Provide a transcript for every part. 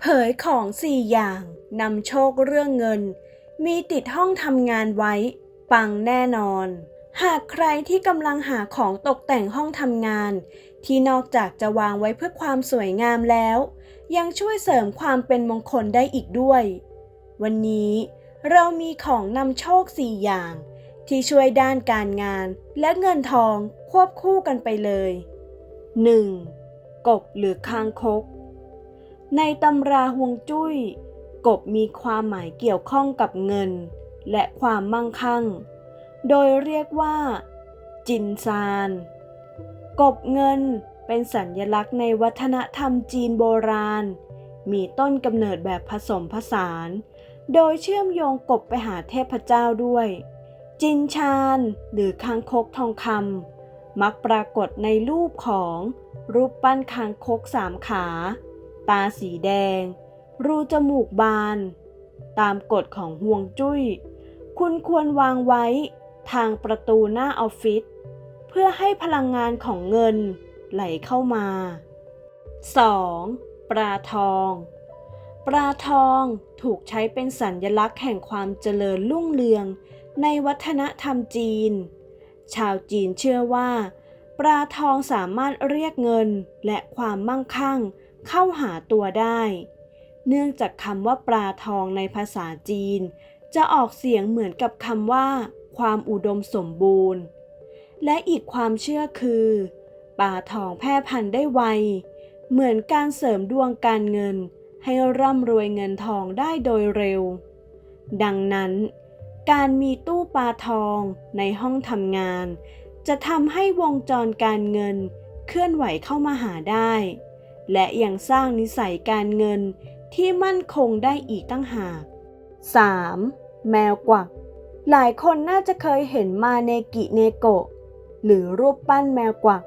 เผยของสี่อย่างนำโชคเรื่องเงิน มีติดห้องทำงานไว้ ปังแน่นอน หากใครที่กำลังหาของตกแต่งห้องทำงาน ที่นอกจากจะวางไว้เพื่อความสวยงามแล้ว ยังช่วยเสริมความเป็นมงคลได้อีกด้วย วันนี้เรามีของนำโชคสี่อย่าง ที่ช่วยด้านการงานและเงินทองควบคู่กันไปเลย 1. กบหรือคางคก ในตำราฮวงจุ้ย กบมีความหมายเกี่ยวข้องกับเงิน และความมั่งคั่ง โดยเรียกว่า จินซาน กบเงินเป็นสัญลักษณ์ในวัฒนธรรมจีนโบราณ มีต้นกำเนิดแบบผสมผสาน โดยเชื่อมโยงกบไปหาเทพเจ้าด้วย จินชานหรือคางคกทองคำมักปรากฏในรูปของรูปปั้นคางคกสามขา ตาสีแดง รูจมูกบาน ตามกฎของห่วงจุ้ย คุณควรวางไว้ทางประตูหน้าออฟฟิศเพื่อให้พลังงานของเงินไหลเข้ามา 2. ปลาทอง ปลาทองถูกใช้เป็นสัญลักษณ์แห่งความเจริญรุ่งเรืองในวัฒนธรรมจีน ชาวจีนเชื่อว่า ปลาทองสามารถเรียกเงินและความมั่งคั่ง เข้าหาตัวได้ เนื่องจากคำว่าปลาทองในภาษาจีน จะออกเสียงเหมือนกับคำว่า ความอุดมสมบูรณ์ และอีกความเชื่อคือปลาทองแพร่พันธุ์ได้ไว เหมือนการเสริมดวงการเงิน ให้ร่ำรวยเงินทองได้โดยเร็ว ดังนั้น การมีตู้ปลาทองในห้องทำงาน จะทำให้วงจรการเงินเคลื่อนไหวเข้ามาหาได้ และยังสร้างนิสัยการเงินที่มั่นคงได้อีกตั้งหาก 3. แมวกวัก หลายคนน่าจะเคยเห็นมาเนกิเนโกะหรือรูปปั้นแมวกวัก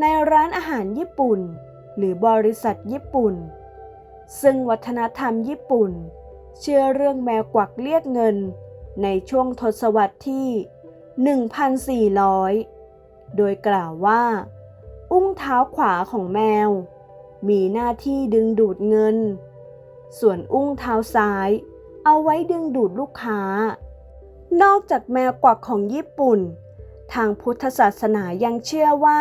ในร้านอาหารญี่ปุ่น หรือบริษัทญี่ปุ่น ซึ่งวัฒนธรรมญี่ปุ่น เชื่อเรื่องแมวกวักเรียกเงิน ในช่วงทศวรรษที่ 1,400 โดยกล่าวว่า อุ้งเท้าขวาของแมว มีหน้าที่ดึงดูดเงิน ส่วนอุ้งเท้าซ้าย เอาไว้ดึงดูดลูกค้า นอกจากแมวกวักของญี่ปุ่น ทางพุทธศาสนายังเชื่อว่า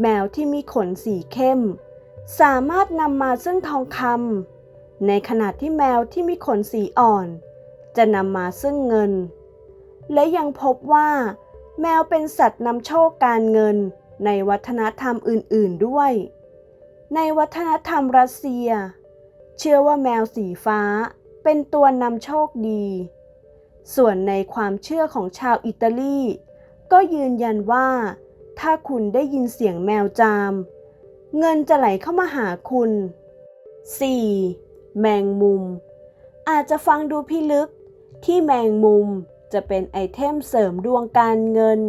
แมวที่มีขนสีเข้ม สามารถนำมาซึ่งทองคำในขณะที่แมวที่มีขนสีอ่อน จะนำมาซึ่งเงิน และยังพบว่า แมวเป็นสัตว์นำโชคการเงินในวัฒนธรรมอื่น ๆ ด้วย ในวัฒนธรรมรัสเซีย เชื่อว่าแมวสีฟ้าเป็นตัวนำโชคดี ส่วนในความเชื่อของชาวอิตาลี ก็ยืนยันว่า ถ้าคุณได้ยินเสียงแมวจาม เงินจะไหลเข้ามาหาคุณ 4. แมงมุม อาจจะฟังดูพิลึกที่แมงมุมจะเป็นไอเทมเสริมดวงการเงิน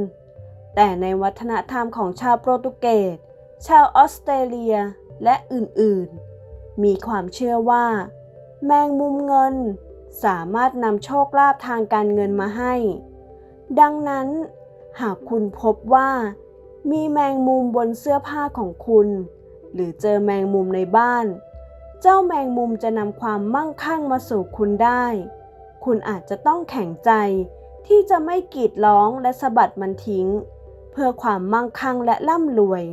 แต่ในวัฒนธรรมของชาวโปรตุเกส ชาวออสเตรเลีย และอื่นๆ มีความเชื่อว่า แมงมุมเงินสามารถนำโชคลาภทางการเงินมาให้ ดังนั้น หากคุณพบว่า มีแมงมุมบนเสื้อผ้าของคุณ หรือเจอแมงมุมในบ้าน เจ้าแมงมุมจะนำความมั่งคั่งมาสู่คุณได้ คุณอาจจะต้องแข็งใจที่จะไม่กรีดร้องและสะบัดมันทิ้ง เพื่อความมั่งคั่งและร่ำรวย